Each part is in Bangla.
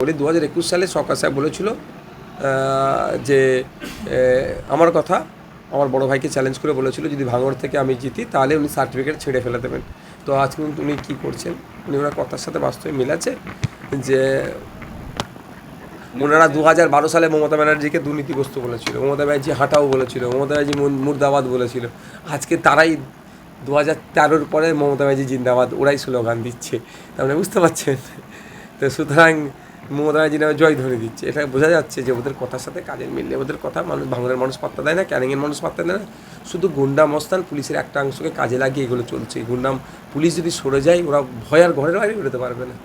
বলি দু হাজার একুশ সালে সরকার সাহেব বলেছিল যে আমার কথা, আমার বড় ভাইকে চ্যালেঞ্জ করে বলেছিল, যদি ভাঙড় থেকে আমি জিতি, তাহলে উনি সার্টিফিকেট ছেড়ে ফেলে দেবেন। তো আজ কিন্তু উনি কী করছেন? উনি ওনার কথার সাথে বাস্তবে মিলাচ্ছে যে, ওনারা দু হাজার বারো সালে মমতা ব্যানার্জিকে দুর্নীতিগ্রস্ত বলেছিল, মমতা ব্যানার্জি হাঁটাও বলেছিল, মমতা ব্যানার্জি মুর্দাবাদ বলেছিল। আজকে তারাই দু হাজার তেরোর পরে মমতা ব্যানার্জি জিন্দাবাদ, ওরাই স্লোগান দিচ্ছে। তার মানে বুঝতে পারছেন? তো সুতরাং মমতা ব্যানার্জি নামে জয়ধ্বনি দিচ্ছে। এটা বোঝা যাচ্ছে যে ওদের কথার সাথে কাজের মিললে ওদের কথা মানুষ ভাঙনের মানুষ পাত্তা দেয় না ক্যানিংয়ের মানুষ পাত্তা দেয় না। শুধু গুন্ডা মস্তান পুলিশের একটা অংশকে কাজে লাগিয়ে এগুলো চলছে। গুন্ডাম পুলিশ যদি সরে যায় ওরা ভয় আর ঘরের বাইরে বেরোতে পারবে না।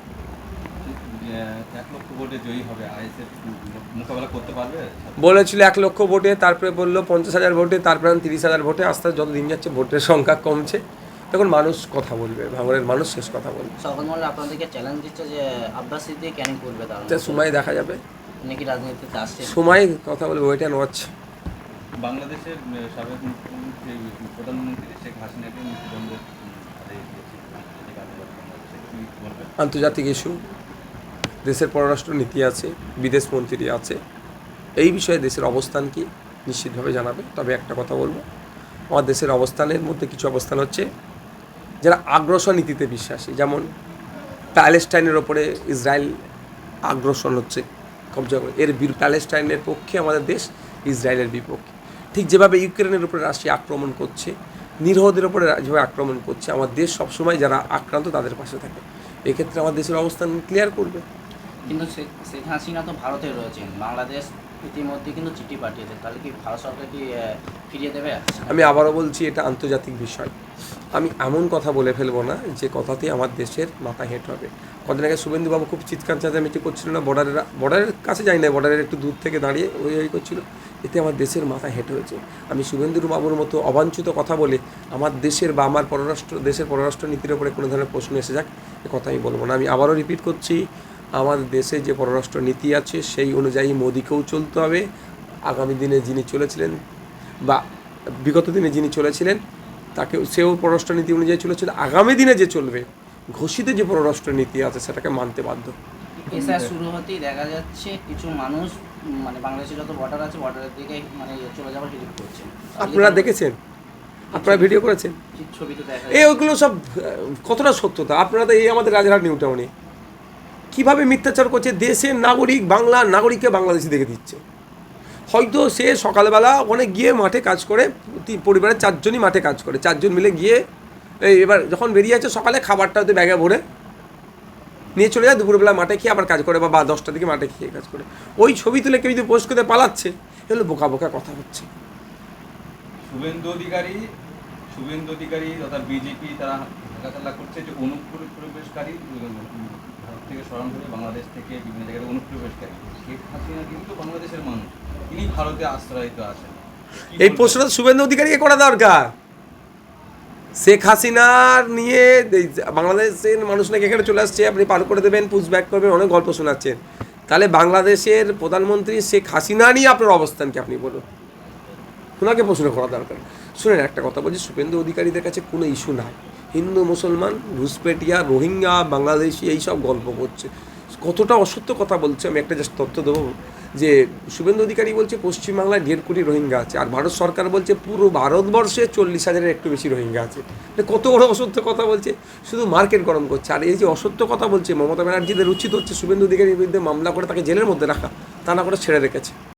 জয়ী বলেছিল এক লক্ষ ভোটে তারপরে বলল পঞ্চাশ হাজার ভোটে তারপরে তিরিশ হাজার ভোটে। আস্তে আস্তে যত দিন যাচ্ছে ভোটের সংখ্যা কমছে। তখন মানুষ কথা বলবে ভাঙড়ের মানুষ শেষ কথা বলবে। সরকার মহলে আপনাদেরকে চ্যালেঞ্জ দিচ্ছে যে আব্বাস সিদ্দিক ক্যানিং করবে তার সময় দেখা যাবে। নাকি রাজনীতিতে আসছে? সময় কথা বলবে ওয়েট অ্যান্ড ওয়াচ বাংলাদেশের সাবেক প্রধানমন্ত্রী শেখ হাসিনাকে মৃত্যুদণ্ডের আন্তর্জাতিক ইস্যু দেশের পররাষ্ট্র নীতি আছে বিদেশ মন্ত্রী আছে। এই বিষয়ে দেশের অবস্থান কি নিশ্চিতভাবে জানাবে। তবে একটা কথা বলব আমার দেশের অবস্থানের মধ্যে কিছু অবস্থান হচ্ছে। যারা আগ্রাসন নীতিতে বিশ্বাসী যেমন প্যালেস্টাইনের ওপরে ইসরায়েল আগ্রাসন হচ্ছে কবজা করে। এর বিরু প্যালেস্টাইনের পক্ষে আমাদের দেশ ইসরায়েলের বিপক্ষে। ঠিক যেভাবে ইউক্রেনের উপরে রাশিয়া আক্রমণ করছে নিরহদের উপরে যেভাবে আক্রমণ করছে আমার দেশ সবসময় যারা আক্রান্ত তাদের পাশে থাকে। এক্ষেত্রে আমার দেশের অবস্থান ক্লিয়ার করবে। কিন্তু শেখ হাসিনা তো ভারতে রয়েছেন। বাংলাদেশ ইতিমধ্যে কিন্তু চিঠি পাঠিয়েছে। তাহলে কি ভারত সরকার কি ফিরিয়ে দেবে? আমি আবারও বলছি এটা আন্তর্জাতিক বিষয়। আমি এমন কথা বলে ফেলব না যে কথাতে আমার দেশের মাথা হেঁট হবে। কদিন আগে শুভেন্দুবাবু খুব চিৎকার চেঁচামেচি করছিল না বর্ডারের বর্ডারের কাছে যাই না বর্ডারের একটু দূর থেকে দাঁড়িয়ে ওই ওই করছিল। এতে আমার দেশের মাথা হেঁট হয়েছে। আমি শুভেন্দুর বাবুর মতো অবাঞ্ছিত কথা বলে আমার দেশের বা আমার পররাষ্ট্র দেশের পররাষ্ট্র নীতির উপরে কোনো ধরনের প্রশ্ন এসে যাক, এ কথা আমি বলব না। আমি আবারও রিপিট করছি, আমার দেশে যে পররাষ্ট্র নীতি আছে, সেই অনুযায়ী মোদিকেও চলতে হবে। আগামী দিনে যিনি চলেছিলেন বা বিগত দিনে যিনি চলেছিলেন তাকে সেও পররাষ্ট্র নীতি অনুযায়ী চলেছিল আগামী দিনে যে চলবে ঘোষিত যে পররাষ্ট্র নীতি আছে সেটাকে মানতে বাধ্য। এসআর শুরু হতেই দেখা যাচ্ছে কিছু মানুষ মানে বাংলাদেশের যত বর্ডার আছে বর্ডারের দিকে মানে চলে যাওয়ার হিড়িক করছে আপনারা দেখেছেন? আপনারা ভিডিও করেছেন? এই ওইগুলো সব কতটা সত্যতা? আপনারা তো এই আমাদের রাজারহাট নিউ টাউনে কীভাবে মিথ্যাচার করছে? দেশের নাগরিক বাংলা নাগরিককে বাংলাদেশি দেখে দিচ্ছে। হয়তো সে সকালবেলা ওখানে গিয়ে মাঠে কাজ করে পরিবারের চারজনই মাঠে কাজ করে। চারজন মিলে গিয়ে এই এবার যখন বেরিয়ে আছে সকালে খাবারটা হয়তো ব্যাগে ভরে নিয়ে চলে যায়, দুপুরবেলা মাঠে খেয়ে আবার কাজ করে, বা দশটার দিকে মাঠে খেয়ে কাজ করে। ওই ছবি তুলে কেউ যদি পোস্ট করে পালাচ্ছে এগুলো বোকা বোকা কথা হচ্ছে। শুভেন্দু অধিকারী শুভেন্দু অধিকারী তথা বিজেপি তারা করছে যে অনুপ্রবেশকারী, ভারত থেকে সরান বাংলাদেশ থেকে বিভিন্ন জায়গায় অনুপ্রবেশকারী। শেখ হাসিনা কিন্তু বাংলাদেশের তিনি ভারতে আশ্রয়িত আছেন। এই? প্রশ্নটা শুভেন্দু অধিকারীকে করা দরকার? শেখ হাসিনার নিয়ে বাংলাদেশের মানুষ নাকি এখানে চলে আসছে আপনি পার করে দেবেন পুশ ব্যাক করবেন অনেক গল্প শোনাচ্ছেন। তাহলে বাংলাদেশের প্রধানমন্ত্রী শেখ হাসিনা নিয়ে আপনার অবস্থান কি আপনি বলুন? ওনাকে প্রশ্ন করা দরকার। শুনেন একটা কথা বলছি শুভেন্দু অধিকারীদের কাছে কোনো ইস্যু নাই। হিন্দু মুসলমান ঘুষপেটিয়া রোহিঙ্গা বাংলাদেশি এইসব গল্প করছে। কতটা অসত্য কথা বলছে আমি একটা জাস্ট তথ্য দেবো। যে শুভেন্দু অধিকারী বলছে পশ্চিমবাংলায় দেড় কোটি রোহিঙ্গা আছে, আর ভারত সরকার বলছে পুরো ভারতবর্ষে চল্লিশ হাজারের একটু বেশি রোহিঙ্গা আছে। কত বড় অসত্য কথা বলছে? শুধু মার্কেট গরম করছে। আর এই যে অসত্য কথা বলছে মমতা ব্যানার্জিদের উচিত হচ্ছে শুভেন্দু অধিকারীর বিরুদ্ধে মামলা করে তাকে জেলের মধ্যে রাখা, তা না করে ছেড়ে রেখেছে।